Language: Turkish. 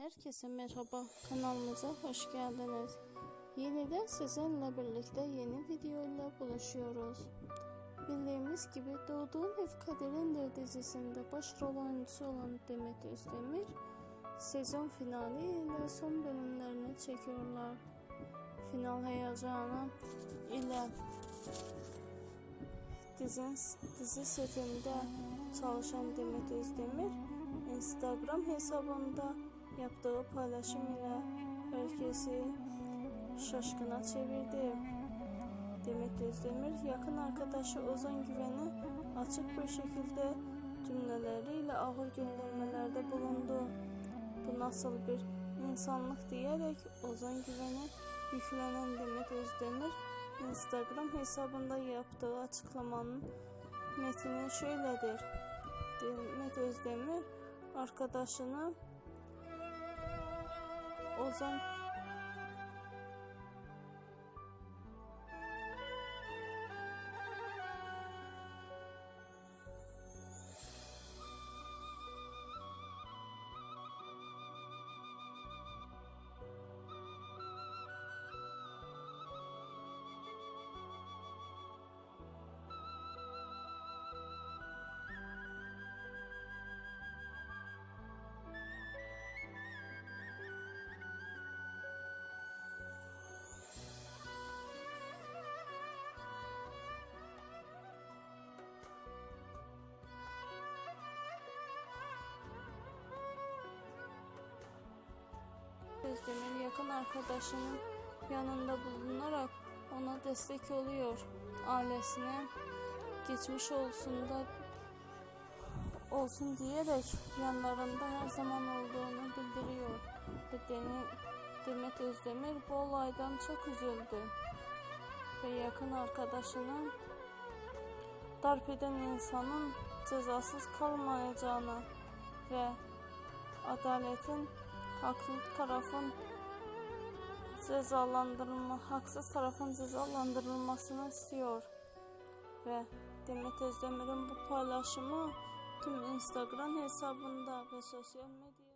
Herkese merhaba, kanalımıza hoş geldiniz. Yeniden sizinle birlikte yeni video ile buluşuyoruz. Bildiğimiz gibi Doğduğun Ev Kaderindir dizisinde başrol oyuncusu olan Demet Özdemir, sezon finali ile son bölümlerini çekiyorlar. Final heyecanı ile dizin, dizi setinde çalışan Demet Özdemir, Instagram hesabında yaptığı paylaşım ile herkesi şaşkına çevirdi. Demet Özdemir yakın arkadaşı Ozan Güven'e açık bir şekilde cümleleriyle ağır göndermelerde bulundu. Bu nasıl bir insanlık diyerek Ozan Güven'e yüklenen Demet Özdemir Instagram hesabında yaptığı açıklamanın metni şöyledir. Demet Özdemir arkadaşını Ozan Özdemir yakın arkadaşının yanında bulunarak ona destek oluyor. Ailesine geçmiş olsun da olsun diyerek yanlarında her zaman olduğunu bildiriyor. Ve Demet Özdemir bu olaydan çok üzüldü. Ve yakın arkadaşının darp eden insanın cezasız kalmayacağını ve adaletin haklı tarafın cezalandırılma, haksız tarafın cezalandırılmasını istiyor. Ve Demet Özdemir'in bu paylaşımı tüm Instagram hesabında ve sosyal medya